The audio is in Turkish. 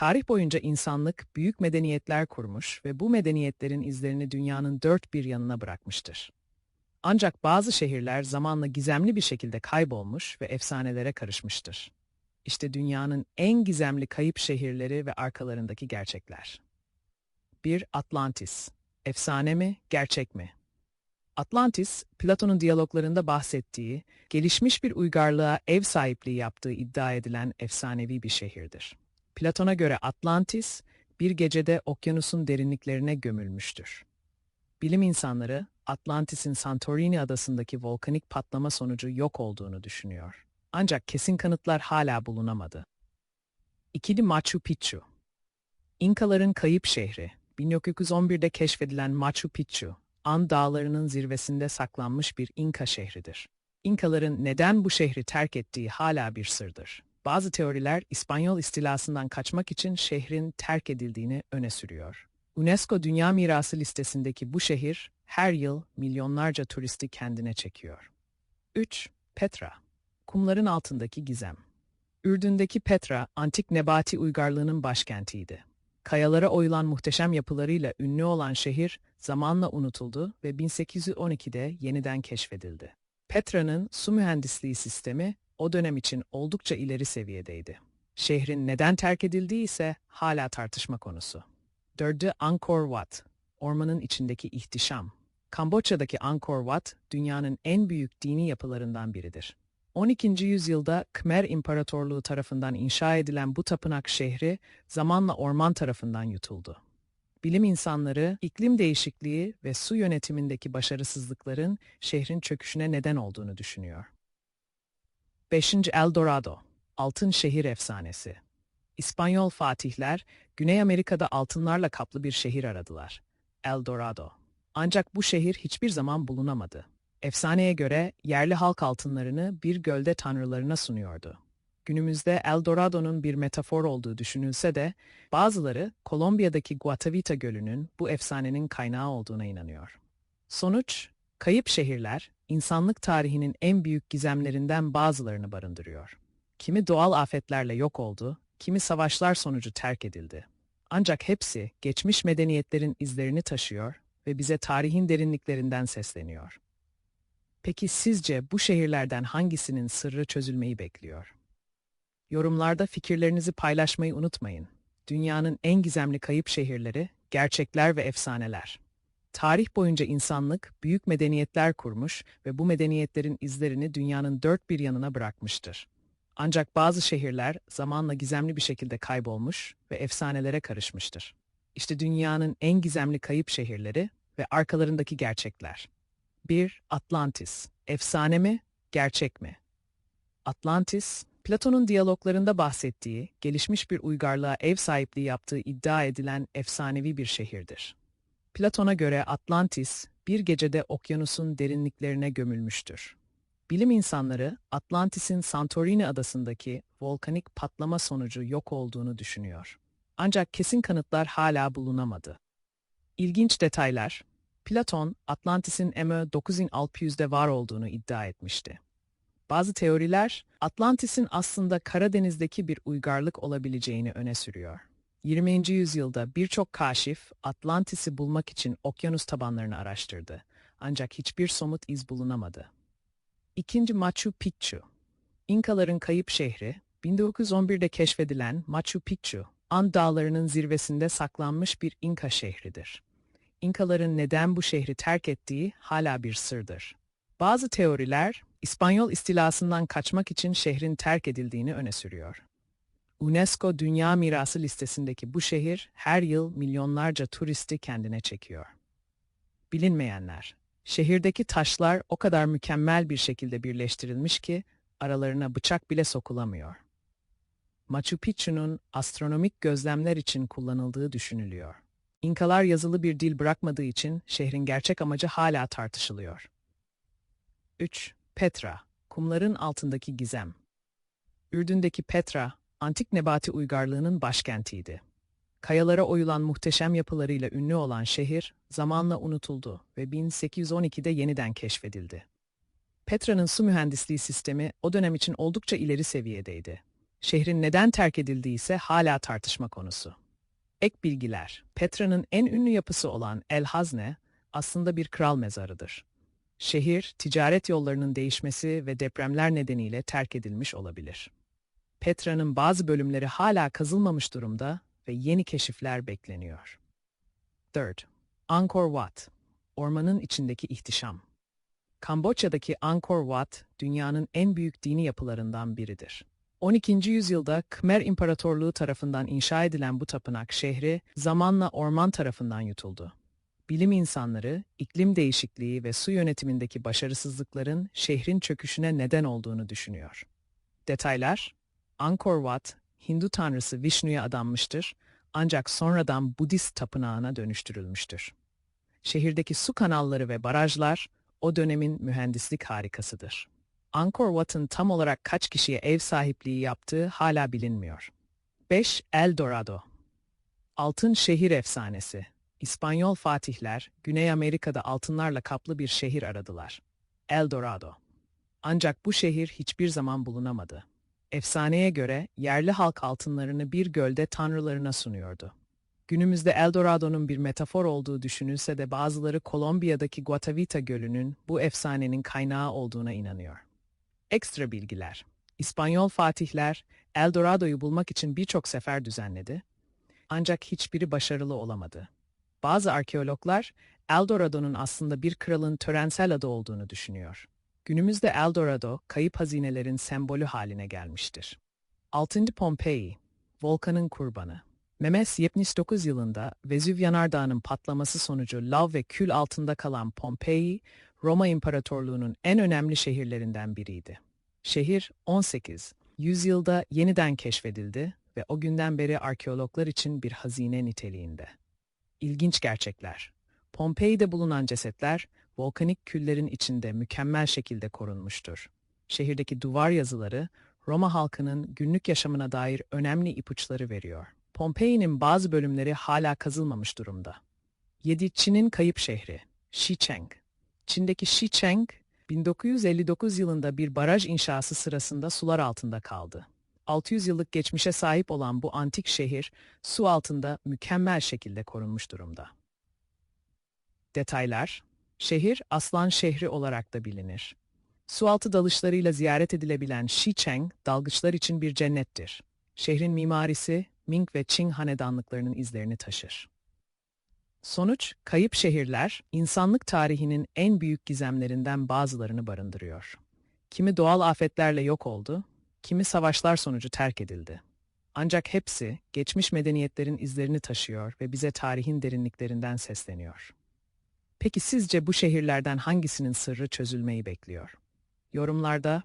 Tarih boyunca insanlık büyük medeniyetler kurmuş ve bu medeniyetlerin izlerini dünyanın dört bir yanına bırakmıştır. Ancak bazı şehirler zamanla gizemli bir şekilde kaybolmuş ve efsanelere karışmıştır. İşte dünyanın en gizemli kayıp şehirleri ve arkalarındaki gerçekler. 1. Atlantis. Efsane mi, gerçek mi? Atlantis, Platon'un diyaloglarında bahsettiği, gelişmiş bir uygarlığa ev sahipliği yaptığı iddia edilen efsanevi bir şehirdir. Platon'a göre Atlantis, bir gecede okyanusun derinliklerine gömülmüştür. Bilim insanları, Atlantis'in Santorini adasındaki volkanik patlama sonucu yok olduğunu düşünüyor. Ancak kesin kanıtlar hala bulunamadı. İkili Machu Picchu İnkaların kayıp şehri, 1911'de keşfedilen Machu Picchu, An dağlarının zirvesinde saklanmış bir İnka şehridir. İnkaların neden bu şehri terk ettiği hala bir sırdır. Bazı teoriler İspanyol istilasından kaçmak için şehrin terk edildiğini öne sürüyor. UNESCO Dünya Mirası listesindeki bu şehir her yıl milyonlarca turisti kendine çekiyor. 3. Petra Kumların altındaki gizem Ürdün'deki Petra, antik Nebati uygarlığının başkentiydi. Kayalara oyulan muhteşem yapılarıyla ünlü olan şehir zamanla unutuldu ve 1812'de yeniden keşfedildi. Petra'nın su mühendisliği sistemi o dönem için oldukça ileri seviyedeydi. Şehrin neden terk edildiği ise hala tartışma konusu. 4. Angkor Wat Ormanın içindeki ihtişam Kamboçya'daki Angkor Wat, dünyanın en büyük dini yapılarından biridir. 12. yüzyılda Khmer İmparatorluğu tarafından inşa edilen bu tapınak şehri zamanla orman tarafından yutuldu. Bilim insanları iklim değişikliği ve su yönetimindeki başarısızlıkların şehrin çöküşüne neden olduğunu düşünüyor. 5. El Dorado, Altın Şehir Efsanesi. İspanyol fatihler Güney Amerika'da altınlarla kaplı bir şehir aradılar. El Dorado. Ancak bu şehir hiçbir zaman bulunamadı. Efsaneye göre yerli halk altınlarını bir gölde tanrılarına sunuyordu. Günümüzde El Dorado'nun bir metafor olduğu düşünülse de bazıları Kolombiya'daki Guatavita Gölü'nün bu efsanenin kaynağı olduğuna inanıyor. Sonuç, kayıp şehirler insanlık tarihinin en büyük gizemlerinden bazılarını barındırıyor. Kimi doğal afetlerle yok oldu, kimi savaşlar sonucu terk edildi. Ancak hepsi geçmiş medeniyetlerin izlerini taşıyor ve bize tarihin derinliklerinden sesleniyor. Peki sizce bu şehirlerden hangisinin sırrı çözülmeyi bekliyor? Yorumlarda fikirlerinizi paylaşmayı unutmayın. Dünyanın en gizemli kayıp şehirleri, gerçekler ve efsaneler. Tarih boyunca insanlık büyük medeniyetler kurmuş ve bu medeniyetlerin izlerini dünyanın dört bir yanına bırakmıştır. Ancak bazı şehirler zamanla gizemli bir şekilde kaybolmuş ve efsanelere karışmıştır. İşte dünyanın en gizemli kayıp şehirleri ve arkalarındaki gerçekler. 1. Atlantis. Efsane mi, gerçek mi? Atlantis, Platon'un diyaloglarında bahsettiği, gelişmiş bir uygarlığa ev sahipliği yaptığı iddia edilen efsanevi bir şehirdir. Platon'a göre Atlantis, bir gecede okyanusun derinliklerine gömülmüştür. Bilim insanları Atlantis'in Santorini adasındaki volkanik patlama sonucu yok olduğunu düşünüyor. Ancak kesin kanıtlar hala bulunamadı. İlginç detaylar, Platon, Atlantis'in MÖ 9600'de var olduğunu iddia etmişti. Bazı teoriler, Atlantis'in aslında Karadeniz'deki bir uygarlık olabileceğini öne sürüyor. 20. yüzyılda birçok kaşif Atlantis'i bulmak için okyanus tabanlarını araştırdı. Ancak hiçbir somut iz bulunamadı. İkinci Machu Picchu İnkaların kayıp şehri, 1911'de keşfedilen Machu Picchu, An dağlarının zirvesinde saklanmış bir İnka şehridir. İnkaların neden bu şehri terk ettiği hala bir sırdır. Bazı teoriler, İspanyol istilasından kaçmak için şehrin terk edildiğini öne sürüyor. UNESCO Dünya Mirası listesindeki bu şehir her yıl milyonlarca turisti kendine çekiyor. Bilinmeyenler, şehirdeki taşlar o kadar mükemmel bir şekilde birleştirilmiş ki aralarına bıçak bile sokulamıyor. Machu Picchu'nun astronomik gözlemler için kullanıldığı düşünülüyor. İnkalar yazılı bir dil bırakmadığı için şehrin gerçek amacı hala tartışılıyor. 3. Petra, kumların altındaki gizem. Ürdün'deki Petra, antik Nebati uygarlığının başkentiydi. Kayalara oyulan muhteşem yapılarıyla ünlü olan şehir zamanla unutuldu ve 1812'de yeniden keşfedildi. Petra'nın su mühendisliği sistemi o dönem için oldukça ileri seviyedeydi. Şehrin neden terk edildiği ise hala tartışma konusu. Ek bilgiler, Petra'nın en ünlü yapısı olan El Hazne aslında bir kral mezarıdır. Şehir, ticaret yollarının değişmesi ve depremler nedeniyle terk edilmiş olabilir. Petra'nın bazı bölümleri hala kazılmamış durumda ve yeni keşifler bekleniyor. 4. Angkor Wat Ormanın içindeki ihtişam Kamboçya'daki Angkor Wat, dünyanın en büyük dini yapılarından biridir. 12. yüzyılda Khmer İmparatorluğu tarafından inşa edilen bu tapınak şehri zamanla orman tarafından yutuldu. Bilim insanları, iklim değişikliği ve su yönetimindeki başarısızlıkların şehrin çöküşüne neden olduğunu düşünüyor. Detaylar, Angkor Wat, Hindu tanrısı Vishnu'ya adanmıştır ancak sonradan Budist tapınağına dönüştürülmüştür. Şehirdeki su kanalları ve barajlar o dönemin mühendislik harikasıdır. Angkor Wat'ın tam olarak kaç kişiye ev sahipliği yaptığı hala bilinmiyor. 5. El Dorado Altın Şehir Efsanesi İspanyol fatihler, Güney Amerika'da altınlarla kaplı bir şehir aradılar. El Dorado. Ancak bu şehir hiçbir zaman bulunamadı. Efsaneye göre yerli halk altınlarını bir gölde tanrılarına sunuyordu. Günümüzde Eldorado'nun bir metafor olduğu düşünülse de bazıları Kolombiya'daki Guatavita Gölü'nün bu efsanenin kaynağı olduğuna inanıyor. Ekstra bilgiler. İspanyol fatihler Eldorado'yu bulmak için birçok sefer düzenledi. Ancak hiçbiri başarılı olamadı. Bazı arkeologlar Eldorado'nun aslında bir kralın törensel adı olduğunu düşünüyor. Günümüzde Eldorado, kayıp hazinelerin sembolü haline gelmiştir. 6. Pompei, volkanın kurbanı. Memes 79 yılında Vezüv Yanardağı'nın patlaması sonucu lav ve kül altında kalan Pompei, Roma İmparatorluğu'nun en önemli şehirlerinden biriydi. Şehir 18 yüzyılda yeniden keşfedildi ve o günden beri arkeologlar için bir hazine niteliğinde. İlginç gerçekler. Pompei'de bulunan cesetler volkanik küllerin içinde mükemmel şekilde korunmuştur. Şehirdeki duvar yazıları Roma halkının günlük yaşamına dair önemli ipuçları veriyor. Pompei'nin bazı bölümleri hala kazılmamış durumda. 7. Çin'in kayıp şehri, Xicheng. Çin'deki Xicheng, 1959 yılında bir baraj inşası sırasında sular altında kaldı. 600 yıllık geçmişe sahip olan bu antik şehir, su altında mükemmel şekilde korunmuş durumda. Detaylar Şehir, Aslan Şehri olarak da bilinir. Sualtı dalışlarıyla ziyaret edilebilen Xicheng, dalgıçlar için bir cennettir. Şehrin mimarisi, Ming ve Qing hanedanlıklarının izlerini taşır. Sonuç, kayıp şehirler, insanlık tarihinin en büyük gizemlerinden bazılarını barındırıyor. Kimi doğal afetlerle yok oldu, kimi savaşlar sonucu terk edildi. Ancak hepsi, geçmiş medeniyetlerin izlerini taşıyor ve bize tarihin derinliklerinden sesleniyor. Peki sizce bu şehirlerden hangisinin sırrı çözülmeyi bekliyor? Yorumlarda